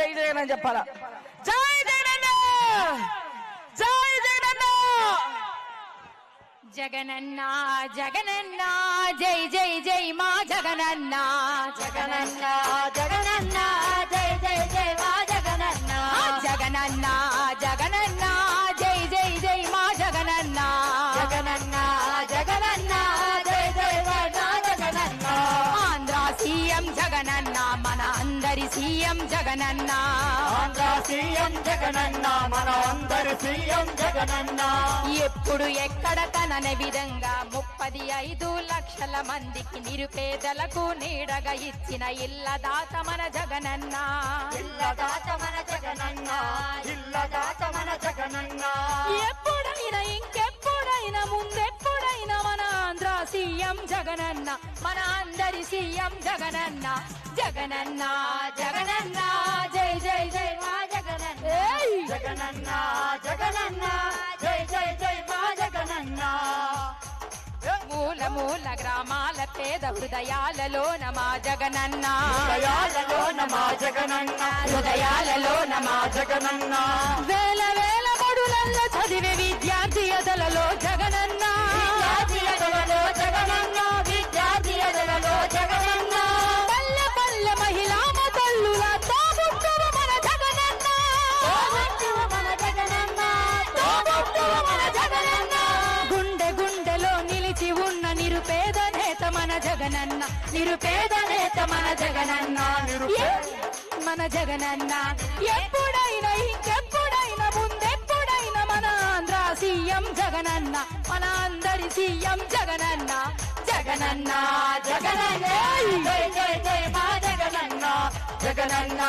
జై జగన్ అని చెప్పాలా. జై జగన్ జై జగన్ జగనన్న జగనన్న జై జై జై మా జగనన్న జగనన్న జగన్ సీఎం జగనన్న. ఆంధ్ర సీఎం జగనన్న మన అందరి సీఎం జగనన్న. ఎప్పుడు ఎక్కడ తనని విధంగా ముప్పది ఐదు లక్షల మందికి నిరుపేదలకు నీడగా ఇచ్చిన ఇళ్ళ దాత మన జగనన్న. ఇల్లదాత మన జగనన్న ఇల్లదాత మన జగనన్న. జగనన్న మన అందరి సీఎం జగనన్న. జగనన్న జగనన్న జై జై జై మా జగనన్న! జగనన్న జగనన్న జై జై జై మా జగనన్న. మూల మూల గ్రామాల పేద హృదయాలలో నమా జగనన్న. హృదయాలలో నమా జగనన్న. హృదయాలలో నమా జగనన్న. వేల వేల బడులలో చదివే విద్యార్థి ఎదలలో జగనన్న జగనన్న నిరుపేద నేత మన జగనన్న. మన జగనన్న ఎప్పుడైనా ఇంకెప్పుడైనా ముందెప్పుడైనా మన ఆంధ్ర సీఎం జగనన్న మన అందరి సీఎం జగనన్న. జగనన్న జగనన్న జై జై జై మా జగనన్న. జగనన్న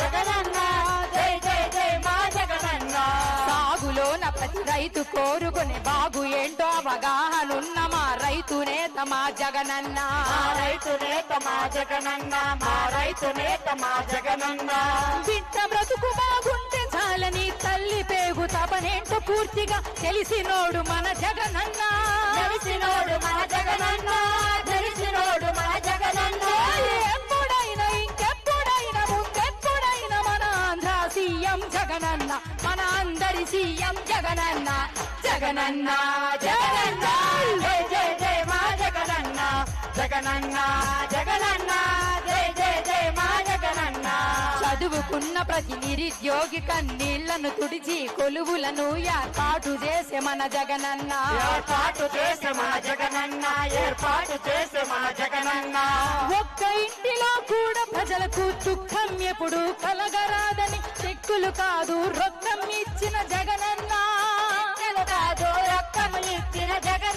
జగనన్న జై జై జై మా జగనన్న. సాగులోన ప్రతి రైతు కోరుకునే బాగు ఏంటో అవగాహనున్న మా రైతు నేత మా జగనన్న. మా రైతు నేత మా జగనన్న మా రైతు నేత మా జగనన్న. బిడ్డ బ్రతుకు బాగుంటే చాలని తల్లి పేగు తపనేంటో పూర్తిగా తెలిసినోడు మన జగనన్న. తెలిసినోడు మన జగనన్న తెలిసినోడు మన జగనన్న. ఎప్పుడైనా ఇంకెప్పుడైనా ముందెప్పుడైనా మన ఆంధ్ర సీఎం జగనన్న మన అందరి సీఎం జగనన్న. జగనన్న జగనన్న. జై జై జై. మా జగనన్న జగనన్న జగనన్న జై జై జై మా జగనన్న. చదువుకున్న ప్రతి నిరుద్యోగి కన్నీళ్ళను తుడిచి కొలువులను ఏర్పాటు చేసే మన జగనన్న. ఏర్పాటు చేసే మన జగనన్న ఏర్పాటు చేసే మన జగనన్న. ఒక్క ఇంటిలో కూడా ప్రజలకు దుఃఖం ఎప్పుడు కలగరాదని చెక్కులు కాదు రొక్కం ఇచ్చిన జగనన్న. కాదు రక్తము ఇచ్చిన Jagananna.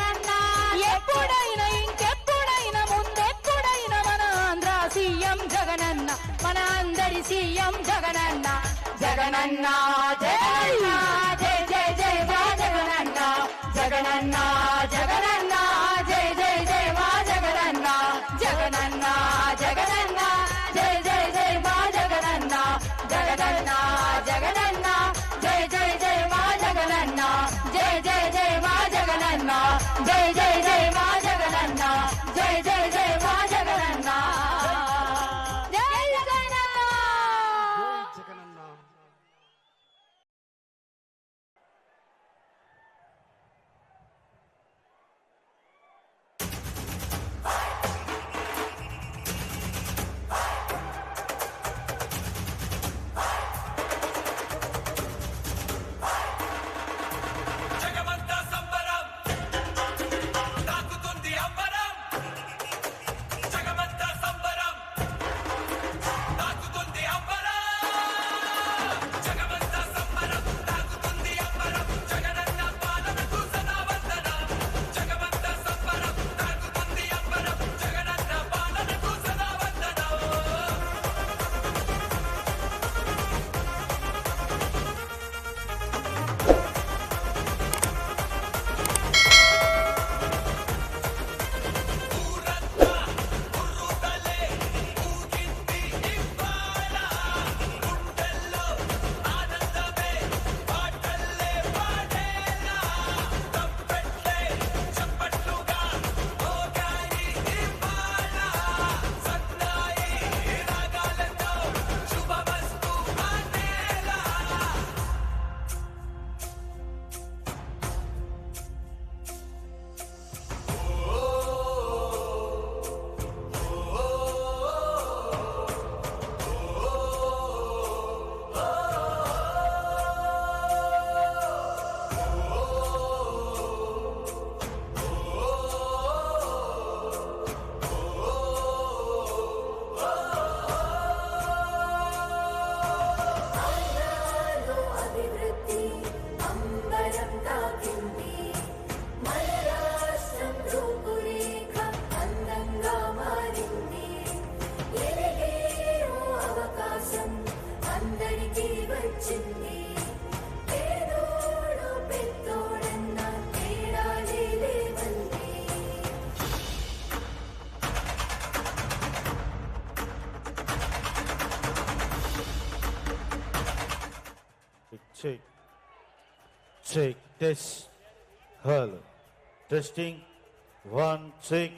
Jagananna Check. Check. Test. Hello. Testing. One, check.